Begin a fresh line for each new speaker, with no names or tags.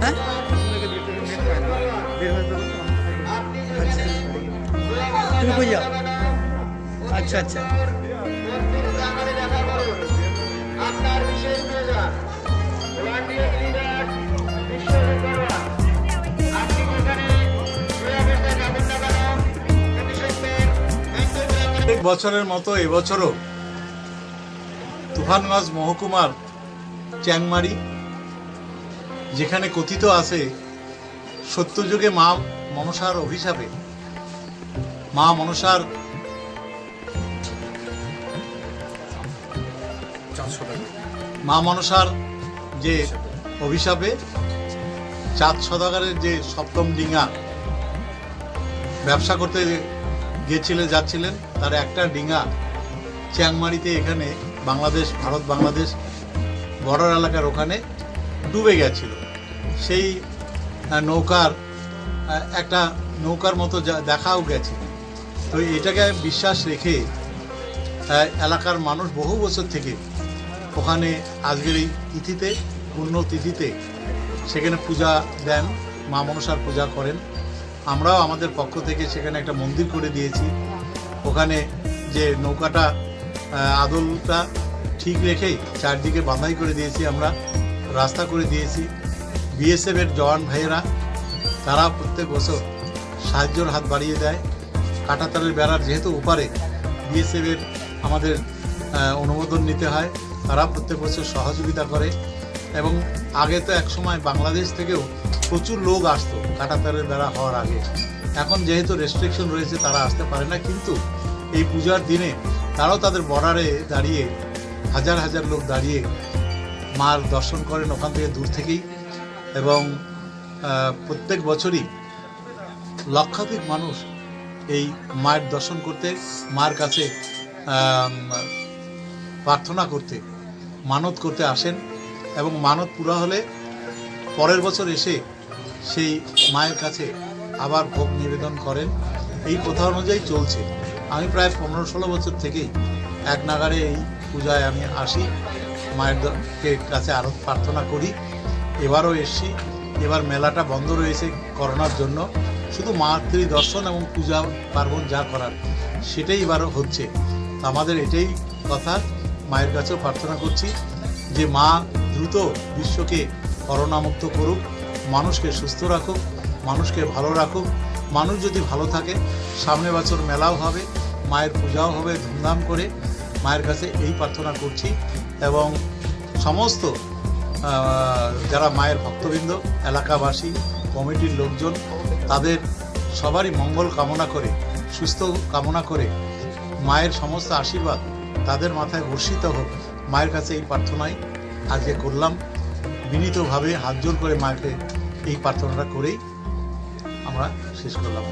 হয়ে? তুমি কই আচ্ছা আচ্ছা।
বছরের মতো এবছরও তুফানগঞ্জ মহকুমার চ্যাংমারি যেখানে কথিত আছে, সত্যযুগে মা মনসার অভিশাপে। মা মনসার মা মনসার যে অভিশাপে, চাঁদ সদাগারের যে সপ্তম ডিঙা ব্যবসা করতে গিয়েছিলেন যাচ্ছিলেন, তার একটা ডিঙা চ্যাংমারিতে এখানে বাংলাদেশ ভারত বাংলাদেশ বর্ডার এলাকার ওখানে ডুবে গেছিল। সেই নৌকার একটা নৌকার মতো যা- দেখাও গেছে। তো এটাকে বিশ্বাস রেখে এলাকার মানুষ বহু বছর থেকে ওখানে আজকের এই তিথিতে, পূর্ণ তিথিতে সেখানে পূজা দেন, মা মনসার পূজা করেন। আমরাও আমাদের পক্ষ থেকে সেখানে একটা মন্দির করে দিয়েছি। ওখানে যে নৌকাটা আদলটা ঠিক রেখেই চারদিকে বাঁধাই করে দিয়েছি আমরা। রাস্তা করে দিয়েছি। বিএসএফের জওয়ান ভাইয়েরা, তারা প্রত্যেক বছর সাহায্যর হাত বাড়িয়ে দেয়। কাঁটাতারের বেড়ার যেহেতু ওপারে বিএসএফের আমাদের অনুমোদন নিতে হয়, তারা প্রত্যেক বছর সহযোগিতা করে। এবং আগে তো একসময় বাংলাদেশ থেকেও প্রচুর লোক আসতো কাঁটাতারের বেড়া হওয়ার আগে। এখন যেহেতু রেস্ট্রিকশন রয়েছে, তারা আসতে পারে না। কিন্তু এই পূজার দিনে তারাও তাদের বর্ডারে দাঁড়িয়ে, হাজার হাজার লোক দাঁড়িয়ে মার দর্শন করেন ওখান থেকে দূর থেকেই। এবং প্রত্যেক বছরই লক্ষাধিক মানুষ এই মায়ের দর্শন করতে, মার কাছে প্রার্থনা করতে, মানত করতে আসেন। এবং মানত পুরা হলে পরের বছর এসে সেই মায়ের কাছে আবার ভোগ নিবেদন করেন। এই প্রথা অনুযায়ী চলছে। আমি প্রায় পনেরো ষোলো বছর থেকেই এক নাগারে এই পূজায় আমি আসি। মায়ের কাছে আরও প্রার্থনা করি। এবারও এসছি। এবার মেলাটা বন্ধ রয়েছে করোনার জন্য। শুধু মাতৃ দর্শন এবং পূজা পার্বণ যা করার, সেটাই এবারও হচ্ছে। আমাদের এটাই কথা। মায়ের কাছেও প্রার্থনা করছি যে মা দ্রুত বিশ্বকে করোনামুক্ত করুক, মানুষকে সুস্থ রাখুক, মানুষকে ভালো রাখুক। মানুষ যদি ভালো থাকে সামনে বছর মেলাও হবে, মায়ের পূজাও হবে ধুমধাম করে। মায়ের কাছে এই প্রার্থনা করছি এবং সমস্ত যারা মায়ের ভক্তবৃন্দ, এলাকাবাসী, কমিটির লোকজন, তাদের সবারই মঙ্গল কামনা করে, সুস্থ কামনা করে মায়ের সমস্ত আশীর্বাদ তাদের মাথায় বর্ষিত হোক। মায়ের কাছে এই প্রার্থনাই আজকে করলাম। বিনীতভাবে হাত জোর করে মাকে এই প্রার্থনাটা করেই আমরা শেষ করলাম।